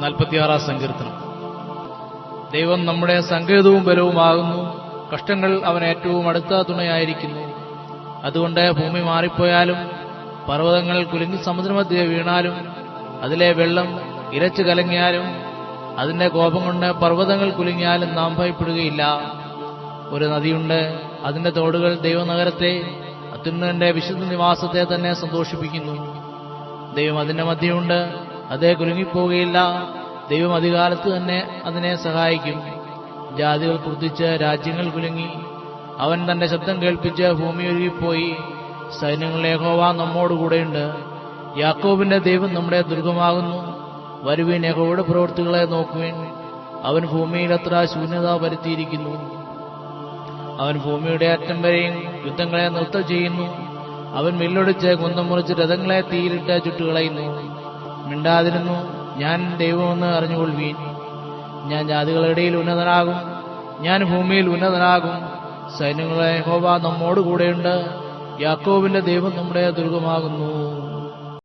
നാൽപ്പത്തിയാറാം സങ്കീർത്തനം. ദൈവം നമ്മുടെ സങ്കേതവും ബലവുമാകുന്നു. കഷ്ടങ്ങൾ അവൻ ഏറ്റവും അടുത്ത തുണയായിരിക്കുന്നു. അതുകൊണ്ട് ഭൂമി മാറിപ്പോയാലും പർവതങ്ങൾ കുലുങ്ങി സമുദ്രമധ്യേ വീണാലും അതിലെ വെള്ളം ഇരച്ചു കലങ്ങിയാലും അതിന്റെ കോപം കൊണ്ട് പർവതങ്ങൾ കുലുങ്ങിയാലും നാം ഭയപ്പെടുകയില്ല. ഒരു നദിയുണ്ട് അതിന്റെ തോടുകൾ ദൈവനഗരത്തെ അത്യുന്നതന്റെ വിശുദ്ധ നിവാസത്തെ തന്നെ സന്തോഷിപ്പിക്കുന്നു. ദൈവം അതിന്റെ മധ്യമുണ്ട് അതേ കുലുങ്ങിപ്പോവുകയില്ല ദൈവം അധികാലത്ത് തന്നെ അതിനെ സഹായിക്കും. ജാതികൾ കുർത്തിച്ച് രാജ്യങ്ങൾ കുലുങ്ങി. അവൻ തന്റെ ശബ്ദം കേൾപ്പിച്ച് ഭൂമി ഒരുങ്ങിപ്പോയി സൈന്യങ്ങളിലെ ഏഹോവ നമ്മോടുകൂടെയുണ്ട് യാക്കോബിന്റെ ദൈവം നമ്മുടെ ദുർഗമാകുന്നു. വരുവീൻ ഏഹോയുടെ പ്രവൃത്തികളെ നോക്കുവിൻ. അവൻ ഭൂമിയിൽ അത്ര ശൂന്യത വരുത്തിയിരിക്കുന്നു. അവൻ ഭൂമിയുടെ അറ്റം വരെയും യുദ്ധങ്ങളെ നൃത്തം ചെയ്യുന്നു. അവൻ മില്ലൊടിച്ച് കുന്തം മുറിച്ച് രഥങ്ങളെ തീയിലിട്ട് ചുട്ടുകളയുന്നു. മിണ്ടാതിരുന്നു. ഞാൻ ദൈവമെന്ന് അറിഞ്ഞുകൊള്ളുവീൻ. ഞാൻ ജാതികളിടയിൽ ഉന്നതനാകും. ഞാൻ ഭൂമിയിൽ ഉന്നതനാകും. സൈന്യങ്ങളെ ഹോബ നമ്മോട് കൂടെയുണ്ട് യാക്കോബിന്റെ ദൈവം നമ്മുടെ ദുർഗമാകുന്നു.